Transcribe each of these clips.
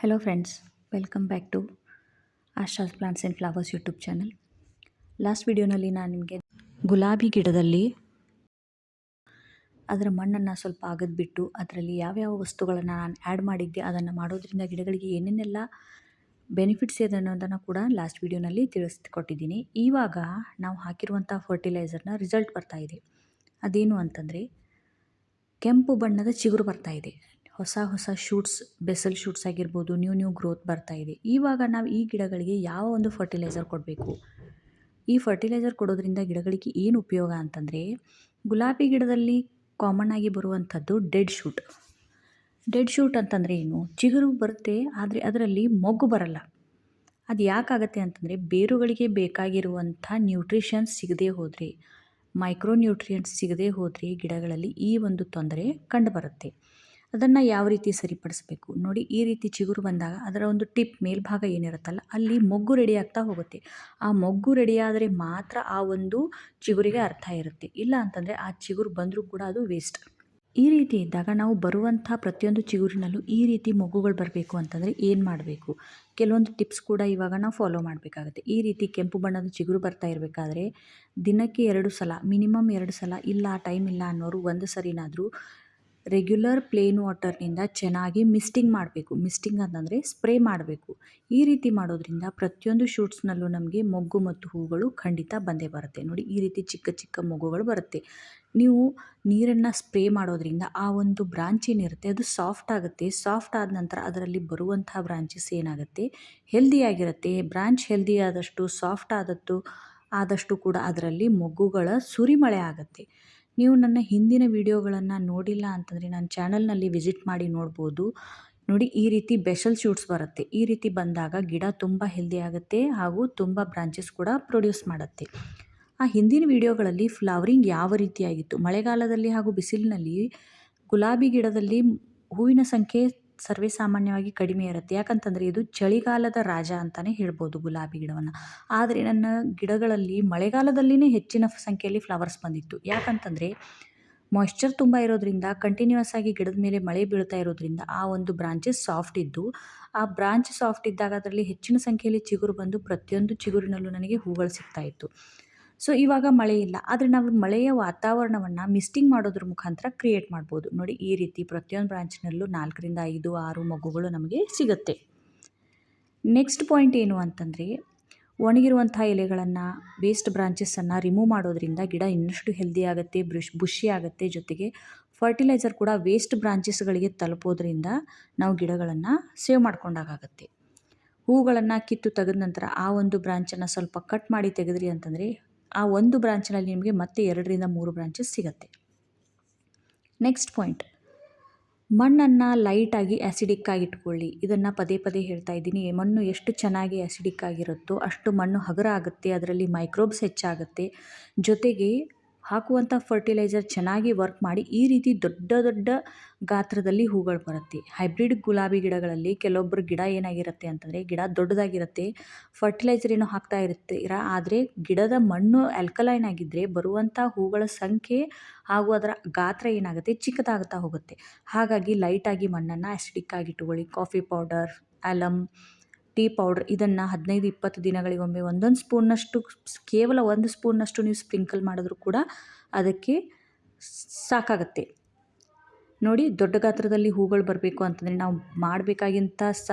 Hello friends welcome back to Asha's plants and flowers YouTube channel last ವಿಡಿಯೋನಲ್ಲಿ ನಾನು ನಿಮಗೆ ಗುಲಾಬಿ ಗಿಡದಲ್ಲಿ ಅದರ ಮಣ್ಣನ್ನು ಸ್ವಲ್ಪ ಅಗದ್ಬಿಟ್ಟು ಅದರಲ್ಲಿ ಯಾವ್ಯಾವ ವಸ್ತುಗಳನ್ನು ನಾನು ಆ್ಯಡ್ ಮಾಡಿದ್ದೆ ಅದನ್ನು ಮಾಡೋದ್ರಿಂದ ಗಿಡಗಳಿಗೆ ಏನೇನೆಲ್ಲ ಬೆನಿಫಿಟ್ಸ್ ಇದೆ ಅನ್ನೋದನ್ನು ಕೂಡ ಲಾಸ್ಟ್ ವಿಡಿಯೋನಲ್ಲಿ ತಿಳಿಸ್ಕೊಟ್ಟಿದ್ದೀನಿ. ಇವಾಗ ನಾವು ಹಾಕಿರುವಂಥ ಫರ್ಟಿಲೈಸರ್ನ ರಿಸಲ್ಟ್ ಬರ್ತಾ ಇದೆ. ಅದೇನು ಅಂತಂದರೆ ಕೆಂಪು ಬಣ್ಣದ ಚಿಗುರು ಬರ್ತಾ ಇದೆ. ಹೊಸ ಹೊಸ ಶೂಟ್ಸ್ ಬೆಸಲ್ ಶೂಟ್ಸ್ ಆಗಿರ್ಬೋದು ನ್ಯೂ ನ್ಯೂ ಗ್ರೋತ್ ಬರ್ತಾ ಇದೆ. ಇವಾಗ ನಾವು ಈ ಗಿಡಗಳಿಗೆ ಯಾವ ಒಂದು ಫರ್ಟಿಲೈಸರ್ ಕೊಡಬೇಕು? ಈ ಫರ್ಟಿಲೈಸರ್ ಕೊಡೋದ್ರಿಂದ ಗಿಡಗಳಿಗೆ ಏನು ಉಪಯೋಗ ಅಂತಂದರೆ, ಗುಲಾಬಿ ಗಿಡದಲ್ಲಿ ಕಾಮನ್ ಆಗಿ ಬರುವಂಥದ್ದು ಡೆಡ್ ಶೂಟ್ ಡೆಡ್ ಶೂಟ್ ಅಂತಂದರೆ ಏನು? ಚಿಗುರು ಬರುತ್ತೆ, ಆದರೆ ಅದರಲ್ಲಿ ಮೊಗ್ಗು ಬರಲ್ಲ. ಅದು ಯಾಕಾಗತ್ತೆ ಅಂತಂದರೆ, ಬೇರುಗಳಿಗೆ ಬೇಕಾಗಿರುವಂಥ ನ್ಯೂಟ್ರಿಷನ್ಸ್ ಸಿಗದೇ ಹೋದರೆ ಮೈಕ್ರೋ ನ್ಯೂಟ್ರಿಯೆಂಟ್ಸ್ ಸಿಗದೇ ಹೋದರೆ ಗಿಡಗಳಲ್ಲಿ ಈ ಒಂದು ತೊಂದರೆ ಕಂಡುಬರುತ್ತೆ ಅದನ್ನು ಯಾವ ರೀತಿ ಸರಿಪಡಿಸಬೇಕು? ನೋಡಿ, ಈ ರೀತಿ ಚಿಗುರು ಬಂದಾಗ ಅದರ ಒಂದು ಟಿಪ್ ಮೇಲ್ಭಾಗ ಏನಿರುತ್ತಲ್ಲ, ಅಲ್ಲಿ ಮೊಗ್ಗು ರೆಡಿ ಆಗ್ತಾ ಹೋಗುತ್ತೆ. ಆ ಮೊಗ್ಗು ರೆಡಿ ಆದರೆ ಮಾತ್ರ ಆ ಒಂದು ಚಿಗುರಿಗೆ ಅರ್ಥ ಇರುತ್ತೆ. ಇಲ್ಲ ಅಂತಂದರೆ ಆ ಚಿಗುರು ಬಂದರೂ ಕೂಡ ಅದು ವೇಸ್ಟ್ ಈ ರೀತಿ ಇದ್ದಾಗ ನಾವು ಬರುವಂಥ ಪ್ರತಿಯೊಂದು ಚಿಗುರಿನಲ್ಲೂ ಈ ರೀತಿ ಮೊಗ್ಗುಗಳು ಬರಬೇಕು ಅಂತಂದರೆ ಏನು ಮಾಡಬೇಕು? ಕೆಲವೊಂದು ಟಿಪ್ಸ್ ಕೂಡ ಇವಾಗ ನಾವು ಫಾಲೋ ಮಾಡಬೇಕಾಗುತ್ತೆ. ಈ ರೀತಿ ಕೆಂಪು ಬಣ್ಣದ ಚಿಗುರು ಬರ್ತಾ ಇರಬೇಕಾದ್ರೆ ದಿನಕ್ಕೆ ಎರಡು ಸಲ ಮಿನಿಮಮ್ ಎರಡು ಸಲ, ಇಲ್ಲ ಟೈಮ್ ಇಲ್ಲ ಅನ್ನೋರು ಒಂದು ಸರಿನಾದರೂ ರೆಗ್ಯುಲರ್ ಪ್ಲೇನ್ ವಾಟರ್ನಿಂದ ಚೆನ್ನಾಗಿ ಮಿಸ್ಟಿಂಗ್ ಮಾಡಬೇಕು. ಮಿಸ್ಟಿಂಗ್ ಅಂತಂದರೆ ಸ್ಪ್ರೇ ಮಾಡಬೇಕು. ಈ ರೀತಿ ಮಾಡೋದ್ರಿಂದ ಪ್ರತಿಯೊಂದು ಶೂಟ್ಸ್ನಲ್ಲೂ ನಮಗೆ ಮೊಗ್ಗು ಮತ್ತು ಹೂಗಳು ಖಂಡಿತ ಬಂದೇ ಬರುತ್ತೆ. ನೋಡಿ, ಈ ರೀತಿ ಚಿಕ್ಕ ಚಿಕ್ಕ ಮೊಗ್ಗುಗಳು ಬರುತ್ತೆ. ನೀವು ನೀರನ್ನು ಸ್ಪ್ರೇ ಮಾಡೋದ್ರಿಂದ ಆ ಒಂದು ಬ್ರಾಂಚ್ ಏನಿರುತ್ತೆ, ಅದು ಸಾಫ್ಟ್ ಆಗುತ್ತೆ. ಸಾಫ್ಟ್ ಆದ ನಂತರ ಅದರಲ್ಲಿ ಬರುವಂಥ ಬ್ರಾಂಚಸ್ ಏನಾಗುತ್ತೆ? ಹೆಲ್ದಿಯಾಗಿರುತ್ತೆ ಬ್ರಾಂಚ್ ಹೆಲ್ದಿ ಆದಷ್ಟು, ಸಾಫ್ಟ್ ಆದದ್ದು ಆದಷ್ಟು ಕೂಡ ಅದರಲ್ಲಿ ಮೊಗ್ಗುಗಳ ಸುರಿಮಳೆ ಆಗುತ್ತೆ. ನೀವು ನನ್ನ ಹಿಂದಿನ ವೀಡಿಯೋಗಳನ್ನು ನೋಡಿಲ್ಲ ಅಂತಂದರೆ ನನ್ನ ಚಾನಲ್ನಲ್ಲಿ ವಿಸಿಟ್ ಮಾಡಿ ನೋಡ್ಬೋದು. ನೋಡಿ, ಈ ರೀತಿ ಬೆಷಲ್ ಶೂಟ್ಸ್ ಬರುತ್ತೆ. ಈ ರೀತಿ ಬಂದಾಗ ಗಿಡ ತುಂಬ ಹೆಲ್ದಿ ಆಗುತ್ತೆ ಹಾಗೂ ತುಂಬ ಬ್ರಾಂಚಸ್ ಕೂಡ ಪ್ರೊಡ್ಯೂಸ್ ಮಾಡುತ್ತೆ. ಆ ಹಿಂದಿನ ವಿಡಿಯೋಗಳಲ್ಲಿ ಫ್ಲವರಿಂಗ್ ಯಾವ ರೀತಿಯಾಗಿತ್ತು? ಮಳೆಗಾಲದಲ್ಲಿ ಹಾಗೂ ಬಿಸಿಲಿನಲ್ಲಿ ಗುಲಾಬಿ ಗಿಡದಲ್ಲಿ ಹೂವಿನ ಸಂಖ್ಯೆ ಸರ್ವೇ ಸಾಮಾನ್ಯವಾಗಿ ಕಡಿಮೆ ಇರುತ್ತೆ. ಯಾಕಂತಂದರೆ ಇದು ಚಳಿಗಾಲದ ರಾಜ ಅಂತಲೇ ಹೇಳ್ಬೋದು ಗುಲಾಬಿ ಗಿಡವನ್ನು. ಆದರೆ ನನ್ನ ಗಿಡಗಳಲ್ಲಿ ಮಳೆಗಾಲದಲ್ಲಿನೇ ಹೆಚ್ಚಿನ ಸಂಖ್ಯೆಯಲ್ಲಿ ಫ್ಲವರ್ಸ್ ಬಂದಿತ್ತು. ಯಾಕಂತಂದರೆ ಮಾಯ್ಶ್ಚರ್ ತುಂಬ ಇರೋದ್ರಿಂದ ಕಂಟಿನ್ಯೂಯಸ್ ಆಗಿ ಗಿಡದ ಮೇಲೆ ಮಳೆ ಬೀಳ್ತಾ ಇರೋದ್ರಿಂದ ಆ ಒಂದು ಬ್ರಾಂಚಸ್ ಸಾಫ್ಟ್ ಇದ್ದು, ಆ ಬ್ರಾಂಚ್ ಸಾಫ್ಟ್ ಇದ್ದಾಗ ಅದರಲ್ಲಿ ಹೆಚ್ಚಿನ ಸಂಖ್ಯೆಯಲ್ಲಿ ಚಿಗುರು ಬಂದು ಪ್ರತಿಯೊಂದು ಚಿಗುರಿನಲ್ಲೂ ನನಗೆ ಹೂಗಳು ಸಿಗ್ತಾ ಇತ್ತು. ಸೊ ಇವಾಗ ಮಳೆ ಇಲ್ಲ. ಆದರೆ ನಾವು ಮಳೆಯ ವಾತಾವರಣವನ್ನು ಮಿಸ್ಟಿಂಗ್ ಮಾಡೋದ್ರ ಮುಖಾಂತರ ಕ್ರಿಯೇಟ್ ಮಾಡ್ಬೋದು. ನೋಡಿ, ಈ ರೀತಿ ಪ್ರತಿಯೊಂದು ಬ್ರಾಂಚ್ನಲ್ಲೂ ನಾಲ್ಕರಿಂದ ಐದು, ಆರು ಮಗುಗಳು ನಮಗೆ ಸಿಗುತ್ತೆ. ನೆಕ್ಸ್ಟ್ ಪಾಯಿಂಟ್ ಏನು ಅಂತಂದರೆ, ಒಣಗಿರುವಂಥ ಎಲೆಗಳನ್ನು ವೇಸ್ಟ್ ಬ್ರಾಂಚಸ್ಸನ್ನು ರಿಮೂವ್ ಮಾಡೋದ್ರಿಂದ ಗಿಡ ಇನ್ನಷ್ಟು ಹೆಲ್ದಿ ಆಗುತ್ತೆ ಬ್ರುಷ್ ಬುಷಿ ಆಗುತ್ತೆ. ಜೊತೆಗೆ ಫರ್ಟಿಲೈಸರ್ ಕೂಡ ವೇಸ್ಟ್ ಬ್ರಾಂಚಸ್ಗಳಿಗೆ ತಲುಪೋದ್ರಿಂದ ನಾವು ಗಿಡಗಳನ್ನು ಸೇವ್ ಮಾಡ್ಕೊಂಡಾಗುತ್ತೆ ಹೂಗಳನ್ನು ಕಿತ್ತು ತೆಗೆದ ನಂತರ ಆ ಒಂದು ಬ್ರಾಂಚನ್ನು ಸ್ವಲ್ಪ ಕಟ್ ಮಾಡಿ ತೆಗೆದ್ರಿ ಅಂತಂದರೆ ಆ ಒಂದು ಬ್ರಾಂಚ್ನಲ್ಲಿ ನಿಮಗೆ ಮತ್ತೆ ಎರಡರಿಂದ ಮೂರು ಬ್ರಾಂಚಸ್ ಸಿಗುತ್ತೆ. Next point. ಮಣ್ಣನ್ನು ಲೈಟಾಗಿ ಆ್ಯಸಿಡಿಕ್ ಆಗಿ ಇಟ್ಕೊಳ್ಳಿ. ಇದನ್ನು ಪದೇ ಪದೇ ಹೇಳ್ತಾ ಇದ್ದೀನಿ. ಮಣ್ಣು ಎಷ್ಟು ಚೆನ್ನಾಗಿ ಆ್ಯಸಿಡಿಕ್ ಆಗಿರುತ್ತೋ ಅಷ್ಟು ಮಣ್ಣು ಹಗುರ ಆಗುತ್ತೆ. ಅದರಲ್ಲಿ ಮೈಕ್ರೋಬ್ಸ್ ಹೆಚ್ಚಾಗುತ್ತೆ. ಜೊತೆಗೆ ಹಾಕುವಂಥ ಫರ್ಟಿಲೈಸರ್ ಚೆನ್ನಾಗಿ ವರ್ಕ್ ಮಾಡಿ ಈ ರೀತಿ ದೊಡ್ಡ ದೊಡ್ಡ ಗಾತ್ರದಲ್ಲಿ ಹೂಗಳು ಬರುತ್ತೆ. ಹೈಬ್ರಿಡ್ ಗುಲಾಬಿ ಗಿಡಗಳಲ್ಲಿ ಕೆಲವೊಬ್ಬರು ಗಿಡ ಏನಾಗಿರುತ್ತೆ ಅಂತಂದರೆ ಗಿಡ ದೊಡ್ಡದಾಗಿರುತ್ತೆ ಫರ್ಟಿಲೈಸರ್ ಏನೋ ಹಾಕ್ತಾ ಇರ್ತೀರ, ಆದರೆ ಗಿಡದ ಮಣ್ಣು ಆಲ್ಕಲೈನ್ ಆಗಿದ್ದರೆ ಬರುವಂಥ ಹೂಗಳ ಸಂಖ್ಯೆ ಹಾಗೂ ಅದರ ಗಾತ್ರ ಏನಾಗುತ್ತೆ ಚಿಕ್ಕದಾಗ್ತಾ ಹೋಗುತ್ತೆ. ಹಾಗಾಗಿ ಲೈಟಾಗಿ ಮಣ್ಣನ್ನು ಆ್ಯಸಿಡಿಕ್ ಆಗಿ ಇಟ್ಕೊಳ್ಳಿ coffee powder alum tea powder, ಇದನ್ನು ಹದಿನೈದು, ಇಪ್ಪತ್ತು ದಿನಗಳಿಗೊಮ್ಮೆ ಒಂದೊಂದು ಸ್ಪೂನ್ನಷ್ಟು ಕೇವಲ ಒಂದು ಸ್ಪೂನ್ನಷ್ಟು ನೀವು ಸ್ಪ್ರಿಂಕಲ್ ಮಾಡಿದ್ರೂ ಕೂಡ ಅದಕ್ಕೆ ಸಾಕಾಗತ್ತೆ. ನೋಡಿ, ದೊಡ್ಡ ಗಾತ್ರದಲ್ಲಿ ಹೂಗಳು ಬರಬೇಕು ಅಂತಂದರೆ ನಾವು ಮಾಡಬೇಕಾಗಿಂಥ ಸ,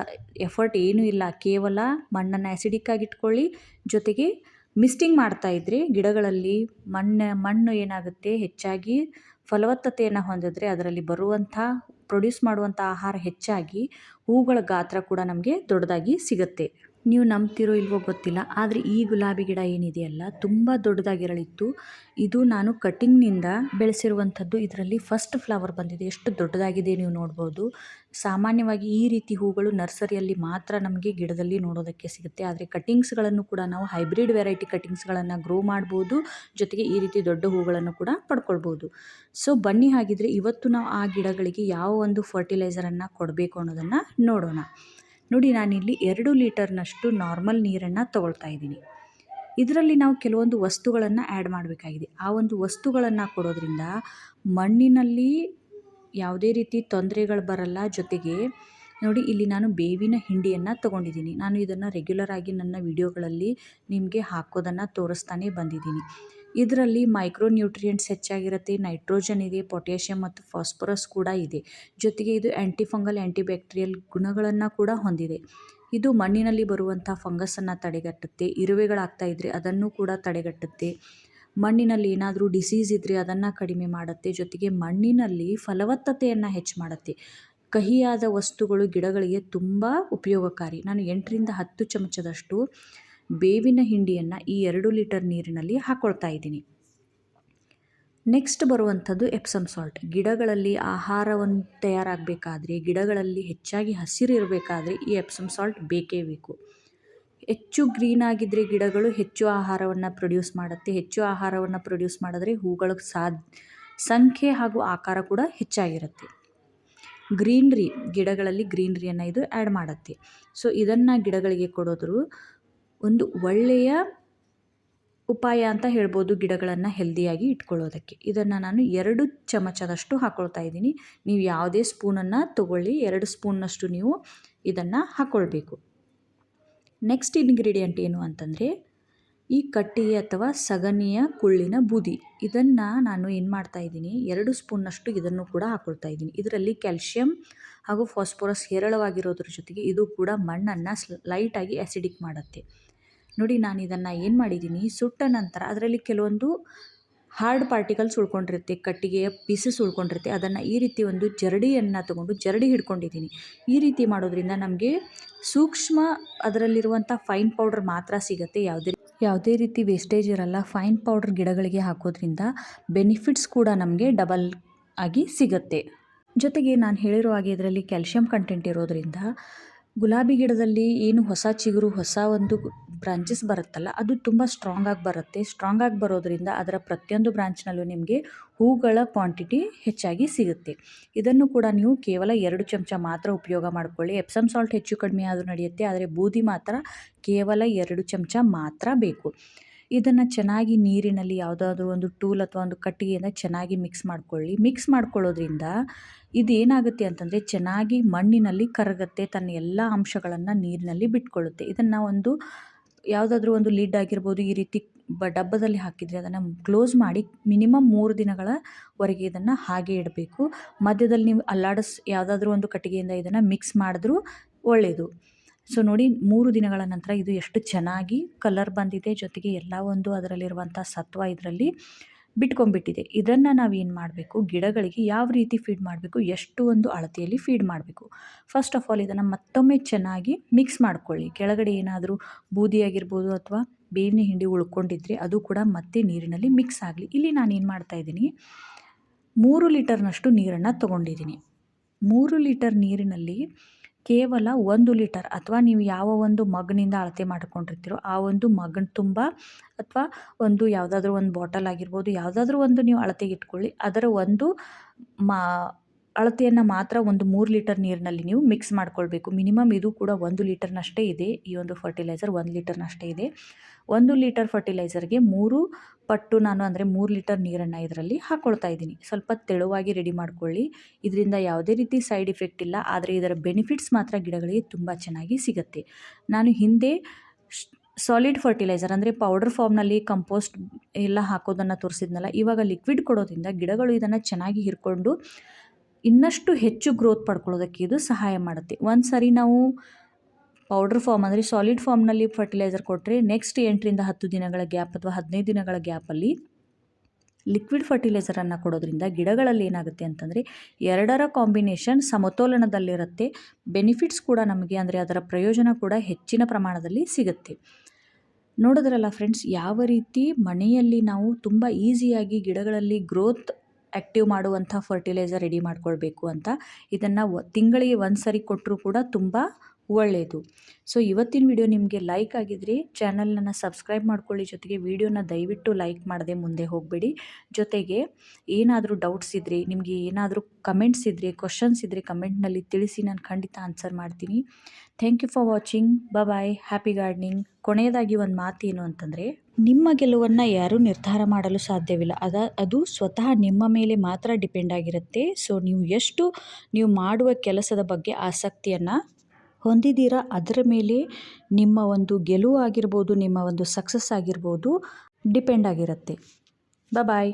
ಎಫರ್ಟ್ ಏನೂ ಇಲ್ಲ. ಕೇವಲ ಮಣ್ಣನ್ನು ಆ್ಯಸಿಡಿಕ್ ಆಗಿಟ್ಕೊಳ್ಳಿ ಜೊತೆಗೆ ಮಿಸ್ಟಿಂಗ್ ಮಾಡ್ತಾ ಇದ್ದರೆ ಗಿಡಗಳಲ್ಲಿ ಮಣ್ಣು ಮಣ್ಣು ಏನಾಗುತ್ತೆ? ಹೆಚ್ಚಾಗಿ ಫಲವತ್ತತೆಯನ್ನು ಹೊಂದಿದ್ರೆ ಅದರಲ್ಲಿ ಬರುವಂಥ ಪ್ರೊಡ್ಯೂಸ್ ಮಾಡುವಂಥ ಆಹಾರ ಹೆಚ್ಚಾಗಿ ಹೂಗಳ ಗಾತ್ರ ಕೂಡ ನಮಗೆ ದೊಡ್ಡದಾಗಿ ಸಿಗುತ್ತೆ. ನೀವು ನಂಬ್ತಿರೋ ಇಲ್ವೋ ಗೊತ್ತಿಲ್ಲ, ಆದರೆ ಈ ಗುಲಾಬಿ ಗಿಡ ಏನಿದೆಯಲ್ಲ, ತುಂಬ ದೊಡ್ಡದಾಗಿರಳಿತ್ತು ಇದು ನಾನು ಕಟಿಂಗ್ನಿಂದ ಬೆಳೆಸಿರುವಂಥದ್ದು. ಇದರಲ್ಲಿ ಫಸ್ಟ್ ಫ್ಲವರ್ ಬಂದಿದೆ. ಎಷ್ಟು ದೊಡ್ಡದಾಗಿದೆ ನೀವು ನೋಡ್ಬೋದು. ಸಾಮಾನ್ಯವಾಗಿ ಈ ರೀತಿ ಹೂಗಳು ನರ್ಸರಿಯಲ್ಲಿ ಮಾತ್ರ ನಮಗೆ ಗಿಡದಲ್ಲಿ ನೋಡೋದಕ್ಕೆ ಸಿಗುತ್ತೆ. ಆದರೆ ಕಟಿಂಗ್ಸ್ಗಳನ್ನು ಕೂಡ ನಾವು ಹೈಬ್ರಿಡ್ ವೆರೈಟಿ ಕಟಿಂಗ್ಸ್ಗಳನ್ನು ಗ್ರೋ ಮಾಡ್ಬೋದು. ಜೊತೆಗೆ ಈ ರೀತಿ ದೊಡ್ಡ ಹೂಗಳನ್ನು ಕೂಡ ಪಡ್ಕೊಳ್ಬೋದು. ಸೊ, ಬನ್ನಿ ಹಾಗಿದ್ರೆ ಇವತ್ತು ನಾವು ಆ ಗಿಡಗಳಿಗೆ ಯಾವ ಒಂದು ಫರ್ಟಿಲೈಸರನ್ನು ಕೊಡಬೇಕು ಅನ್ನೋದನ್ನು ನೋಡೋಣ. ನೋಡಿ, ನಾನಿಲ್ಲಿ ಎರಡು ಲೀಟರ್ನಷ್ಟು ನಾರ್ಮಲ್ ನೀರನ್ನು ತಗೊಳ್ತಾ ಇದ್ದೀನಿ. ಇದರಲ್ಲಿ ನಾವು ಕೆಲವೊಂದು ವಸ್ತುಗಳನ್ನು ಆ್ಯಡ್ ಮಾಡಬೇಕಾಗಿದೆ. ಆ ಒಂದು ವಸ್ತುಗಳನ್ನು ಕೊಡೋದ್ರಿಂದ ಮಣ್ಣಿನಲ್ಲಿ ಯಾವುದೇ ರೀತಿ ತೊಂದರೆಗಳು ಬರಲ್ಲ, ಜೊತೆಗೆ ನೋಡಿ, ಇಲ್ಲಿ ನಾನು ಬೇವಿನ ಹಿಂಡಿಯನ್ನು ತೊಗೊಂಡಿದ್ದೀನಿ. ನಾನು ಇದನ್ನು ರೆಗ್ಯುಲರ್ ಆಗಿ ನನ್ನ ವಿಡಿಯೋಗಳಲ್ಲಿ ನಿಮಗೆ ಹಾಕೋದನ್ನು ತೋರಿಸ್ತಾನೆ ಬಂದಿದ್ದೀನಿ. ಇದರಲ್ಲಿ ಮೈಕ್ರೋ ನ್ಯೂಟ್ರಿಯೆಂಟ್ಸ್ ಹೆಚ್ಚಾಗಿರುತ್ತೆ ನೈಟ್ರೋಜನ್ ಇದೆ ಪೊಟ್ಯಾಷಿಯಂ ಮತ್ತು ಫಾಸ್ಫರಸ್ ಕೂಡ ಇದೆ. ಜೊತೆಗೆ ಇದು ಆ್ಯಂಟಿಫಂಗಲ್ ಆ್ಯಂಟಿಬ್ಯಾಕ್ಟೀರಿಯಲ್ ಗುಣಗಳನ್ನು ಕೂಡ ಹೊಂದಿದೆ. ಇದು ಮಣ್ಣಿನಲ್ಲಿ ಬರುವಂಥ ಫಂಗಸನ್ನು ತಡೆಗಟ್ಟುತ್ತೆ, ಇರುವೆಗಳಾಗ್ತಾ ಇದ್ದರೆ ಅದನ್ನು ಕೂಡ ತಡೆಗಟ್ಟುತ್ತೆ. ಮಣ್ಣಿನಲ್ಲಿ ಏನಾದರೂ ಡಿಸೀಸ್ ಇದ್ದರೆ ಅದನ್ನು ಕಡಿಮೆ ಮಾಡುತ್ತೆ, ಜೊತೆಗೆ ಮಣ್ಣಿನಲ್ಲಿ ಫಲವತ್ತತೆಯನ್ನು ಹೆಚ್ಚು ಮಾಡುತ್ತೆ. ಕಹಿಯಾದ ವಸ್ತುಗಳು ಗಿಡಗಳಿಗೆ ತುಂಬ ಉಪಯೋಗಕಾರಿ. ನಾನು ಎಂಟರಿಂದ ಹತ್ತು ಚಮಚದಷ್ಟು ಬೇವಿನ ಹಿಂಡಿಯನ್ನು ಈ ಎರಡು ಲೀಟರ್ ನೀರಿನಲ್ಲಿ ಹಾಕ್ಕೊಳ್ತಾ ಇದ್ದೀನಿ. ನೆಕ್ಸ್ಟ್ ಬರುವಂಥದ್ದು ಎಪ್ಸಮ್ ಸಾಲ್ಟ್ ಗಿಡಗಳಲ್ಲಿ ಆಹಾರವನ್ನು ತಯಾರಾಗಬೇಕಾದ್ರೆ, ಗಿಡಗಳಲ್ಲಿ ಹೆಚ್ಚಾಗಿ ಹಸಿರು ಇರಬೇಕಾದ್ರೆ ಈ ಎಪ್ಸಮ್ ಸಾಲ್ಟ್ ಬೇಕೇ ಬೇಕು. ಹೆಚ್ಚು ಗ್ರೀನ್ ಆಗಿದ್ದರೆ ಗಿಡಗಳು ಹೆಚ್ಚು ಆಹಾರವನ್ನು ಪ್ರೊಡ್ಯೂಸ್ ಮಾಡುತ್ತೆ. ಹೆಚ್ಚು ಆಹಾರವನ್ನು ಪ್ರೊಡ್ಯೂಸ್ ಮಾಡಿದ್ರೆ ಹೂಗಳ ಸಾ ಸಂಖ್ಯೆ ಹಾಗೂ ಆಕಾರ ಕೂಡ ಹೆಚ್ಚಾಗಿರುತ್ತೆ. ಗ್ರೀನ್ರಿ, ಗಿಡಗಳಲ್ಲಿ ಗ್ರೀನ್ರಿಯನ್ನು ಇದು ಆ್ಯಡ್ ಮಾಡುತ್ತೆ. ಸೊ ಇದನ್ನು ಗಿಡಗಳಿಗೆ ಕೊಡೋದ್ರು ಒಂದು ಒಳ್ಳೆಯ ಉಪಾಯ ಅಂತ ಹೇಳ್ಬೋದು ಗಿಡಗಳನ್ನು ಹೆಲ್ದಿಯಾಗಿ ಇಟ್ಕೊಳ್ಳೋದಕ್ಕೆ. ಇದನ್ನು ನಾನು ಎರಡು ಚಮಚದಷ್ಟು ಹಾಕ್ಕೊಳ್ತಾ ಇದ್ದೀನಿ. ನೀವು ಯಾವುದೇ ಸ್ಪೂನನ್ನು ತಗೊಳ್ಳಿ, ಎರಡು ಸ್ಪೂನ್ನಷ್ಟು ನೀವು ಇದನ್ನು ಹಾಕ್ಕೊಳ್ಬೇಕು ನೆಕ್ಸ್ಟ್ ಇನ್ಗ್ರೀಡಿಯೆಂಟ್ ಏನು ಅಂತಂದರೆ ಈ ಕಟ್ಟಿಗೆ ಅಥವಾ ಸಗಣಿಯ ಕುಳ್ಳಿನ ಬೂದಿ. ಇದನ್ನು ನಾನು ಏನು ಮಾಡ್ತಾ ಇದ್ದೀನಿ, ಎರಡು ಸ್ಪೂನ್ನಷ್ಟು ಇದನ್ನು ಕೂಡ ಹಾಕ್ಕೊಳ್ತಾ ಇದ್ದೀನಿ. ಇದರಲ್ಲಿ ಕ್ಯಾಲ್ಶಿಯಂ ಹಾಗೂ ಫಾಸ್ಫರಸ್ ಹೇರಳವಾಗಿರೋದ್ರ ಜೊತೆಗೆ ಇದು ಕೂಡ ಮಣ್ಣನ್ನು ಲೈಟಾಗಿ ಆ್ಯಸಿಡಿಕ್ ಮಾಡುತ್ತೆ. ನೋಡಿ, ನಾನು ಇದನ್ನು ಏನು ಮಾಡಿದ್ದೀನಿ, ಸುಟ್ಟ ನಂತರ ಅದರಲ್ಲಿ ಕೆಲವೊಂದು ಹಾರ್ಡ್ ಪಾರ್ಟಿಕಲ್ಸ್ ಉಳ್ಕೊಂಡಿರುತ್ತೆ, ಕಟ್ಟಿಗೆಯ ಪೀಸಸ್ ಉಳ್ಕೊಂಡಿರುತ್ತೆ. ಅದನ್ನು ಈ ರೀತಿ ಒಂದು ಜರಡಿಯನ್ನು ತಗೊಂಡು ಜರಡಿ ಹಿಡ್ಕೊಂಡಿದ್ದೀನಿ. ಈ ರೀತಿ ಮಾಡೋದ್ರಿಂದ ನಮಗೆ ಸೂಕ್ಷ್ಮ ಅದರಲ್ಲಿರುವಂಥ ಫೈನ್ ಪೌಡರ್ ಮಾತ್ರ ಸಿಗುತ್ತೆ, ಯಾವುದೇ ಯಾವುದೇ ರೀತಿ ವೇಸ್ಟೇಜ್ ಇರಲ್ಲ. ಫೈನ್ ಪೌಡರ್ ಗಿಡಗಳಿಗೆ ಹಾಕೋದ್ರಿಂದ ಬೆನಿಫಿಟ್ಸ್ ಕೂಡ ನಮಗೆ ಡಬಲ್ ಆಗಿ ಸಿಗುತ್ತೆ. ಜೊತೆಗೆ ನಾನು ಹೇಳಿರೋ ಹಾಗೆ ಇದರಲ್ಲಿ ಕ್ಯಾಲ್ಶಿಯಂ ಕಂಟೆಂಟ್ ಇರೋದರಿಂದ ಗುಲಾಬಿ ಗಿಡದಲ್ಲಿ ಏನು ಹೊಸ ಚಿಗುರು, ಹೊಸ ಒಂದು ಬ್ರಾಂಚಸ್ ಬರುತ್ತಲ್ಲ, ಅದು ತುಂಬ ಸ್ಟ್ರಾಂಗಾಗಿ ಬರುತ್ತೆ. ಸ್ಟ್ರಾಂಗಾಗಿ ಬರೋದರಿಂದ ಅದರ ಪ್ರತಿಯೊಂದು ಬ್ರಾಂಚ್ನಲ್ಲೂ ನಿಮಗೆ ಹೂಗಳ ಕ್ವಾಂಟಿಟಿ ಹೆಚ್ಚಾಗಿ ಸಿಗುತ್ತೆ. ಇದನ್ನು ಕೂಡ ನೀವು ಕೇವಲ ಎರಡು ಚಮಚ ಮಾತ್ರ ಉಪಯೋಗ ಮಾಡಿಕೊಳ್ಳಿ. ಎಪ್ಸಮ್ ಸಾಲ್ಟ್ ಹೆಚ್ಚು ಕಡಿಮೆ ಆದರೂ ನಡೆಯುತ್ತೆ, ಆದರೆ ಬೂದಿ ಮಾತ್ರ ಕೇವಲ ಎರಡು ಚಮಚ ಮಾತ್ರ ಬೇಕು. ಇದನ್ನು ಚೆನ್ನಾಗಿ ನೀರಿನಲ್ಲಿ ಯಾವುದಾದ್ರೂ ಒಂದು ಟೂಲ್ ಅಥವಾ ಒಂದು ಕಟ್ಟಿಗೆಯಿಂದ ಚೆನ್ನಾಗಿ ಮಿಕ್ಸ್ ಮಾಡ್ಕೊಳ್ಳಿ. ಮಿಕ್ಸ್ ಮಾಡ್ಕೊಳ್ಳೋದ್ರಿಂದ ಇದು ಏನಾಗುತ್ತೆ ಅಂತಂದರೆ ಚೆನ್ನಾಗಿ ಮಣ್ಣಿನಲ್ಲಿ ಕರಗುತ್ತೆ, ತನ್ನ ಎಲ್ಲ ಅಂಶಗಳನ್ನು ನೀರಿನಲ್ಲಿ ಬಿಟ್ಕೊಳ್ಳುತ್ತೆ. ಇದನ್ನು ಒಂದು ಯಾವುದಾದ್ರೂ ಒಂದು ಲಿಡ್ ಆಗಿರ್ಬೋದು, ಈ ರೀತಿ ಬ, ಡಬ್ಬದಲ್ಲಿ ಹಾಕಿದರೆ ಅದನ್ನು ಕ್ಲೋಸ್ ಮಾಡಿ ಮಿನಿಮಮ್ ಮೂರು ದಿನಗಳವರೆಗೆ ಇದನ್ನು ಹಾಗೆ ಇಡಬೇಕು. ಮಧ್ಯದಲ್ಲಿ ನೀವು ಅಲ್ಲಾಡಿಸ್ ಯಾವುದಾದ್ರೂ ಒಂದು ಕಟ್ಟಿಗೆಯಿಂದ ಇದನ್ನು ಮಿಕ್ಸ್ ಮಾಡಿದ್ರೂ ಒಳ್ಳೆಯದು ಸೊ ನೋಡಿ ಮೂರು ದಿನಗಳ ನಂತರ ಇದು ಎಷ್ಟು ಚೆನ್ನಾಗಿ ಕಲರ್ ಬಂದಿದೆ, ಜೊತೆಗೆ ಎಲ್ಲ ಒಂದು ಅದರಲ್ಲಿರುವಂಥ ಸತ್ವ ಇದರಲ್ಲಿ ಬಿಟ್ಕೊಂಡ್ಬಿಟ್ಟಿದೆ. ಇದನ್ನು ನಾವು ಏನು ಮಾಡಬೇಕು, ಗಿಡಗಳಿಗೆ ಯಾವ ರೀತಿ ಫೀಡ್ ಮಾಡಬೇಕು, ಎಷ್ಟು ಒಂದು ಅಳತೆಯಲ್ಲಿ ಫೀಡ್ ಮಾಡಬೇಕು. ಫಸ್ಟ್ ಆಫ್ ಆಲ್ ಇದನ್ನು ಮತ್ತೊಮ್ಮೆ ಚೆನ್ನಾಗಿ ಮಿಕ್ಸ್ ಮಾಡ್ಕೊಳ್ಳಿ. ಕೆಳಗಡೆ ಏನಾದರೂ ಬೂದಿ ಆಗಿರ್ಬೋದು ಅಥವಾ ಬೇವಿನ ಹಿಂಡಿ ಉಳ್ಕೊಂಡಿದ್ರೆ ಅದು ಕೂಡ ಮತ್ತೆ ನೀರಿನಲ್ಲಿ ಮಿಕ್ಸ್ ಆಗಲಿ. ಇಲ್ಲಿ ನಾನು ಏನು ಮಾಡ್ತಾಯಿದ್ದೀನಿ ಮೂರು ಲೀಟರ್ನಷ್ಟು ನೀರನ್ನು ತೊಗೊಂಡಿದ್ದೀನಿ. ಮೂರು ಲೀಟರ್ ನೀರಿನಲ್ಲಿ ಕೇವಲ ಒಂದು ಲೀಟರ್ ಅಥವಾ ನೀವು ಯಾವ ಒಂದು ಮಗ್ನಿಂದ ಅಳತೆ ಮಾಡ್ಕೊಂಡಿರ್ತೀರೋ ಆ ಒಂದು ಮಗನ ತುಂಬ ಅಥವಾ ಒಂದು ಯಾವುದಾದ್ರೂ ಒಂದು ಬಾಟಲ್ ಆಗಿರ್ಬೋದು, ಯಾವುದಾದ್ರೂ ಒಂದು ನೀವು ಅಳತೆಗೆ ಇಟ್ಕೊಳ್ಳಿ. ಅದರ ಒಂದು ಮಾ ಅಳತೆಯನ್ನು ಮಾತ್ರ ಒಂದು ಮೂರು ಲೀಟರ್ ನೀರಿನಲ್ಲಿ ನೀವು ಮಿಕ್ಸ್ ಮಾಡ್ಕೊಳ್ಬೇಕು. ಮಿನಿಮಮ್ ಇದು ಕೂಡ ಒಂದು ಲೀಟರ್ನಷ್ಟೇ ಇದೆ. ಈ ಒಂದು ಫರ್ಟಿಲೈಸರ್ ಒಂದು ಲೀಟರ್ನಷ್ಟೇ ಇದೆ. ಒಂದು ಲೀಟರ್ ಫರ್ಟಿಲೈಸರ್ಗೆ ಮೂರು ಪಟ್ಟು ನಾನು ಅಂದರೆ ಮೂರು ಲೀಟರ್ ನೀರನ್ನು ಇದರಲ್ಲಿ ಹಾಕ್ಕೊಳ್ತಾ ಇದ್ದೀನಿ. ಸ್ವಲ್ಪ ತೆಳುವಾಗಿ ರೆಡಿ ಮಾಡ್ಕೊಳ್ಳಿ. ಇದರಿಂದ ಯಾವುದೇ ರೀತಿ ಸೈಡ್ ಇಫೆಕ್ಟ್ ಇಲ್ಲ. ಆದರೆ ಇದರ ಬೆನಿಫಿಟ್ಸ್ ಮಾತ್ರ ಗಿಡಗಳಿಗೆ ತುಂಬ ಚೆನ್ನಾಗಿ ಸಿಗುತ್ತೆ. ನಾನು ಹಿಂದೆ ಸಾಲಿಡ್ ಫರ್ಟಿಲೈಸರ್ ಅಂದರೆ ಪೌಡರ್ ಫಾರ್ಮ್ನಲ್ಲಿ ಕಂಪೋಸ್ಟ್ ಎಲ್ಲ ಹಾಕೋದನ್ನು ತೋರಿಸಿದ್ನಲ್ಲ, ಇವಾಗ ಲಿಕ್ವಿಡ್ ಕೊಡೋದ್ರಿಂದ ಗಿಡಗಳು ಇದನ್ನು ಚೆನ್ನಾಗಿ ಹಿರ್ಕೊಂಡು ಇನ್ನಷ್ಟು ಹೆಚ್ಚು ಗ್ರೋತ್ ಪಡ್ಕೊಳ್ಳೋದಕ್ಕೆ ಇದು ಸಹಾಯ ಮಾಡುತ್ತೆ. ಒಂದು ಸರಿ ನಾವು ಪೌಡ್ರ್ ಫಾರ್ಮ್ ಅಂದರೆ ಸಾಲಿಡ್ ಫಾರ್ಮ್ನಲ್ಲಿ ಫರ್ಟಿಲೈಸರ್ ಕೊಟ್ಟರೆ ನೆಕ್ಸ್ಟ್ ಎಂಟರಿಂದ ಹತ್ತು ದಿನಗಳ ಗ್ಯಾಪ್ ಅಥವಾ ಹದಿನೈದು ದಿನಗಳ ಗ್ಯಾಪಲ್ಲಿ ಲಿಕ್ವಿಡ್ ಫರ್ಟಿಲೈಸರನ್ನು ಕೊಡೋದ್ರಿಂದ ಗಿಡಗಳಲ್ಲಿ ಏನಾಗುತ್ತೆ ಅಂತಂದರೆ ಎರಡರ ಕಾಂಬಿನೇಷನ್ ಸಮತೋಲನದಲ್ಲಿರುತ್ತೆ. ಬೆನಿಫಿಟ್ಸ್ ಕೂಡ ನಮಗೆ ಅಂದರೆ ಅದರ ಪ್ರಯೋಜನ ಕೂಡ ಹೆಚ್ಚಿನ ಪ್ರಮಾಣದಲ್ಲಿ ಸಿಗುತ್ತೆ. ನೋಡಿದ್ರಲ್ಲ ಫ್ರೆಂಡ್ಸ್ ಯಾವ ರೀತಿ ಮನೆಯಲ್ಲಿ ನಾವು ತುಂಬ ಈಸಿಯಾಗಿ ಗಿಡಗಳಲ್ಲಿ ಗ್ರೋತ್ ಆ್ಯಕ್ಟಿವ್ ಮಾಡುವಂಥ ಫರ್ಟಿಲೈಸರ್ ರೆಡಿ ಮಾಡಿಕೊಳ್ಬೇಕು ಅಂತ. ಇದನ್ನು ತಿಂಗಳಿಗೆ ಒಂದು ಸರಿ ಕೊಟ್ಟರೂ ಕೂಡ ತುಂಬ ಒಳ್ಳೆಯದು ಸೊ ಇವತ್ತಿನ ವಿಡಿಯೋ ನಿಮಗೆ ಲೈಕ್ ಆಗಿದ್ರೆ ಚಾನಲನ್ನು ಸಬ್ಸ್ಕ್ರೈಬ್ ಮಾಡ್ಕೊಳ್ಳಿ. ಜೊತೆಗೆ ವಿಡಿಯೋನ ದಯವಿಟ್ಟು ಲೈಕ್ ಮಾಡದೆ ಮುಂದೆ ಹೋಗಬೇಡಿ. ಜೊತೆಗೆ ಏನಾದರೂ ಡೌಟ್ಸ್ ಇದ್ದರೆ ನಿಮಗೆ ಏನಾದರೂ ಕಮೆಂಟ್ಸ್ ಇದ್ದರೆ ಕ್ವಶನ್ಸ್ ಇದ್ದರೆ ಕಮೆಂಟ್ನಲ್ಲಿ ತಿಳಿಸಿ ನಾನು ಖಂಡಿತ ಆನ್ಸರ್ ಮಾಡ್ತೀನಿ. Thank you for watching bye happy gardening ಕೊನೆಯದಾಗಿ ಒಂದು ಮಾತೇನು ಅಂತಂದರೆ, ನಿಮ್ಮ ಗೆಲುವನ್ನು ಯಾರೂ ನಿರ್ಧಾರ ಮಾಡಲು ಸಾಧ್ಯವಿಲ್ಲ. ಅದ, ಅದು ಸ್ವತಃ ನಿಮ್ಮ ಮೇಲೆ ಮಾತ್ರ ಡಿಪೆಂಡ್ ಆಗಿರುತ್ತೆ. ಸೊ ನೀವು ಎಷ್ಟು, ನೀವು ಮಾಡುವ ಕೆಲಸದ ಬಗ್ಗೆ ಆಸಕ್ತಿಯನ್ನು ಹೊಂದಿದ್ದೀರಾ? ಅದರ ಮೇಲೆ ನಿಮ್ಮ ಒಂದು ಗೆಲುವು ಆಗಿರ್ಬೋದು ನಿಮ್ಮ ಒಂದು ಸಕ್ಸಸ್ ಆಗಿರ್ಬೋದು ಡಿಪೆಂಡ್ ಆಗಿರುತ್ತೆ. ಬಾಯ್